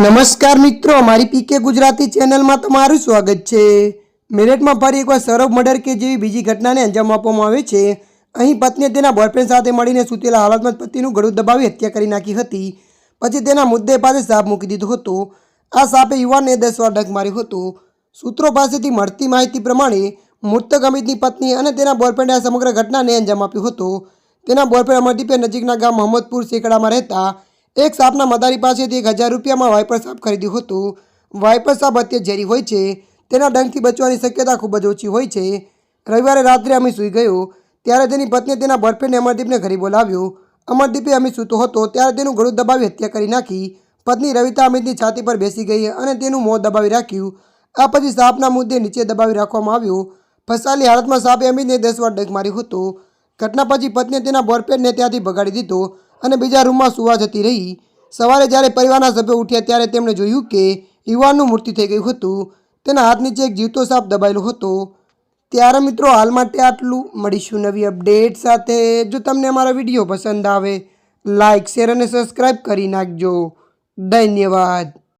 નમસ્કાર મિત્રો મારી પીકે ગુજરાતી ચેનલમાં તમારું સ્વાગત છે. મેરઠમાં ફરી એકવાર સૌરભ મર્ડર કે જેવી બીજી ઘટનાને અંજામ આપવામાં આવે છે. અહીં પત્નીએ તેના બોયફ્રેન્ડ સાથે મળીને સૂતેલા હાલતમાં પતિનું ગળું દબાવી હત્યા કરી નાખી હતી. પછી તેના મુદ્દે પાસે સાપ મૂકી દીધો હતો. આ સાપે યુવાનને દસ વાર ડંખ માર્યો હતો. સૂત્રો પાસેથી મળતી માહિતી પ્રમાણે મૃતક અમિતની પત્ની અને તેના બોયફ્રેન્ડે આ સમગ્ર ઘટનાને અંજામ આપ્યો હતો. તેના બોયફ્રેન્ડ અમરદીપે નજીકના ગામ મોહમ્મદપુર શેકડામાં રહેતા એક સાપના મદારી પાસેથી એક હજાર રૂપિયામાં વાઇપર સાપ ખરીદ્યું હતું. વાઇપર સાપ અત્યંત ઝેરી હોય છે. તેના ડંખથી બચવાની શક્યતા ખૂબ જ ઓછી હોય છે. રવિવારે રાત્રે અમી સૂઈ ગયો. ત્યારે તેની પત્નીએ તેના બોયફ્રેન્ડ અમરદીપને ઘરે બોલાવ્યો. અમરદીપે અમિત સૂતો હતો. ત્યારે તેનું ગળું દબાવી હત્યા કરી નાખી. પત્ની રવિતા અમિતની છાતી પર બેસી ગઈ અને તેનું મોં દબાવી રાખ્યું. આ પછી સાપના મુદ્દે નીચે દબાવી રાખવામાં આવ્યો. ફસાયેલી હાલતમાં સાપે અમિતને દસ વાર ડંખ માર્યો હતો. ઘટના પછી પત્નીએ તેના બોયફ્રેન્ડને ત્યાંથી ભગાડી દીધો. અને બીજા રૂમમાં સુવા જતી રહી. સવારે જ્યારે પરિવારના સભ્યો ઉઠ્યા ત્યારે તેમણે જોયું કે યુવાનનું મૃત્યુ થઈ ગયું હતું. તેના હાથ નીચે એક જીવતો સાપ દબાયેલો હતો. ત્યારે મિત્રો, હાલ માટે આટલું. મળીશું નવી અપડેટ સાથે. જો તમને અમારો વીડિયો પસંદ આવે લાઇક શેર અને સબસ્ક્રાઈબ કરી નાખજો. ધન્યવાદ.